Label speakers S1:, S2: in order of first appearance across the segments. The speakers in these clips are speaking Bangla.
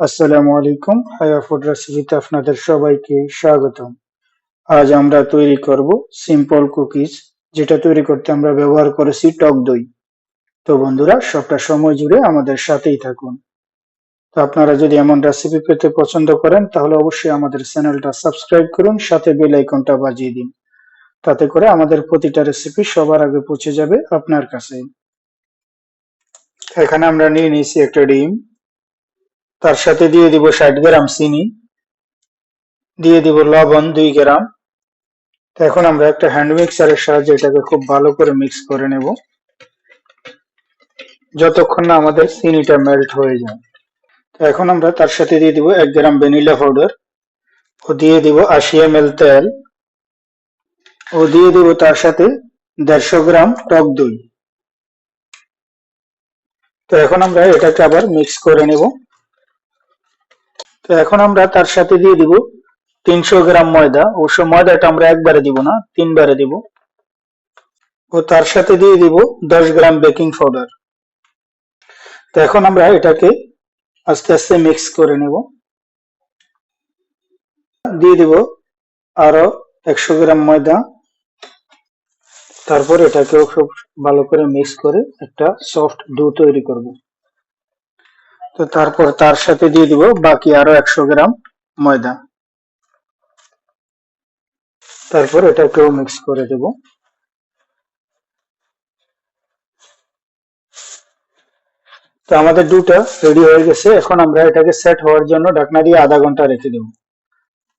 S1: আসসালামু আলাইকুম। হায়া ফুড রেসিপিতে আপনাদের সবাইকে স্বাগতম। আজ আমরা তৈরি করব সিম্পল কুকিজ যেটা তৈরি করতে আমরা ব্যবহার করেছি টক দই। তো বন্ধুরা, সবটা সময় জুড়ে আমাদের সাথেই থাকুন। তো আপনারা যদি এমন রেসিপি পেতে পছন্দ করেন, তাহলে অবশ্যই আমাদের চ্যানেলটা সাবস্ক্রাইব করুন, সাথে বেল আইকনটা বাজিয়ে দিন। তাতে করে আমাদের প্রতিটা রেসিপি সবার আগে পৌঁছে যাবে আপনার কাছে। এখানে আমরা নিয়ে নিয়েছি একটা ডিম। তার সাথে দিয়ে দিব ষাট গ্রাম চিনি, দিয়ে দিব লবণ দুই গ্রাম। তো এখন আমরা একটা হ্যান্ড মিক্সারের সাহায্যে এটাকে খুব ভালো করে মিক্স করে নেব। যতক্ষণ না আমাদের চিনিটা মেল্ট হয়ে যায়। তো এখন আমরা তার সাথে দিয়ে দিব এক গ্রাম ভ্যানিলা পাউডার ও দিয়ে দিব আশি এম এল তেল, ও দিয়ে দিব তার সাথে দেড়শো গ্রাম টক দই। তো এখন আমরা এটাকে আবার মিক্স করে নেব। তো এখন আমরা তার সাথে দিয়ে দিব তিনশো গ্রাম ময়দা। অবশ্য ময়দাটা আমরা একবারে দিব না, তিনবারে দিব। ও তার সাথে দিয়ে দিব দশ গ্রাম বেকিং পাউডার। তো এখন আমরা এটাকে আস্তে আস্তে মিক্স করে নেব। দিয়ে দিব আরও একশো গ্রাম ময়দা। তারপর এটাকেও খুব ভালো করে মিক্স করে একটা সফট ডো তৈরি করব। তো তারপর তার সাথে দিয়ে দিব বাকি আরও একশো গ্রাম ময়দা। তারপর এটাকেও মিক্স করে দেব। তো আমাদের দুটা রেডি হয়ে গেছে। এখন আমরা এটাকে সেট হওয়ার জন্য ঢাকনা দিয়ে আধা ঘণ্টা রেখে দেব।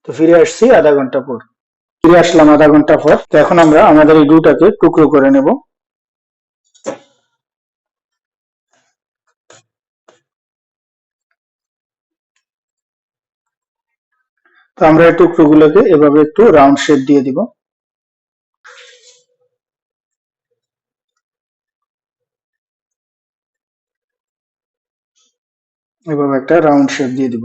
S1: তো ফিরে আসছি আধা ঘণ্টা পর। ফিরে আসলাম আধা ঘণ্টা পর। তো এখন আমরা আমাদের এই ডুটাকে টুকরো করে নেব। তো আমরা এই টুকরোগুলোকে এভাবে একটু রাউন্ড শেপ দিয়ে দিব। এভাবে একটা রাউন্ড শেপ দিয়ে দিব।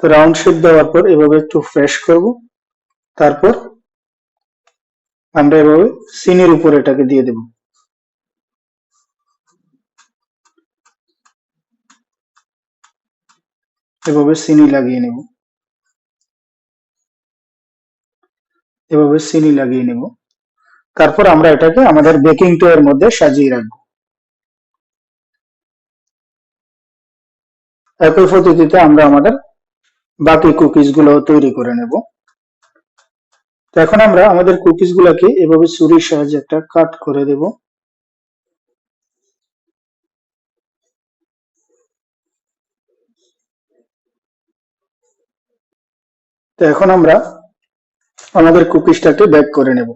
S1: তো রাউন্ড শেপ দেওয়ার পর এভাবে একটু ফ্রেশ করব। তারপর আমরা এভাবে সিনের উপর এটাকে দিয়ে দেব। এভাবে চিনি লাগিয়ে নেব। এভাবে চিনি লাগিয়ে নেব। তারপর আমরা এটাকে আমাদের বেকিং এর মধ্যে সাজিয়ে রাখব। একই পদ্ধতিতে আমরা আমাদের বাকি কুকিজগুলো তৈরি করে নেব। এখন আমরা আমাদের কুকিজ গুলাকে এভাবে ছুরির সাহায্যে একটা কাট করে দেব। তো এখন আমরা আমাদের কুকিজটাকে ব্যাক করে নেব।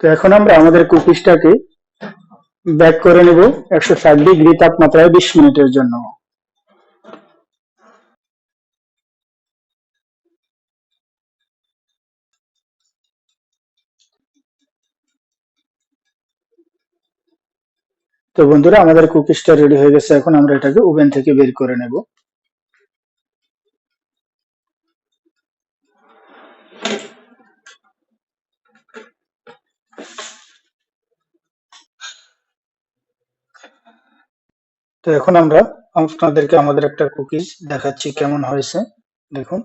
S1: তো এখন আমরা আমাদের কুকিজটাকে ব্যাক করে নেব একশো ষাট ডিগ্রি তাপমাত্রায় বিশ মিনিটের জন্য। তো বন্ধুরা, আমাদের কুকিজটা রেডি হয়ে গেছে। এখন আমরা এটাকে ওভেন থেকে বের করে নেব। তো এখন আমরা আপনাদেরকে আমাদের একটা কুকিজ দেখাচ্ছি কেমন হয়েছে। দেখুন,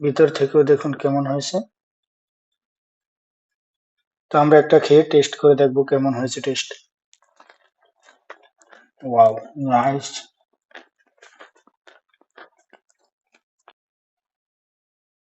S1: ভিতর থেকেও দেখুন কেমন হয়েছে। তো আমরা একটা খেয়ে টেস্ট করে দেখব কেমন হয়েছে টেস্ট ওয়াও নাইস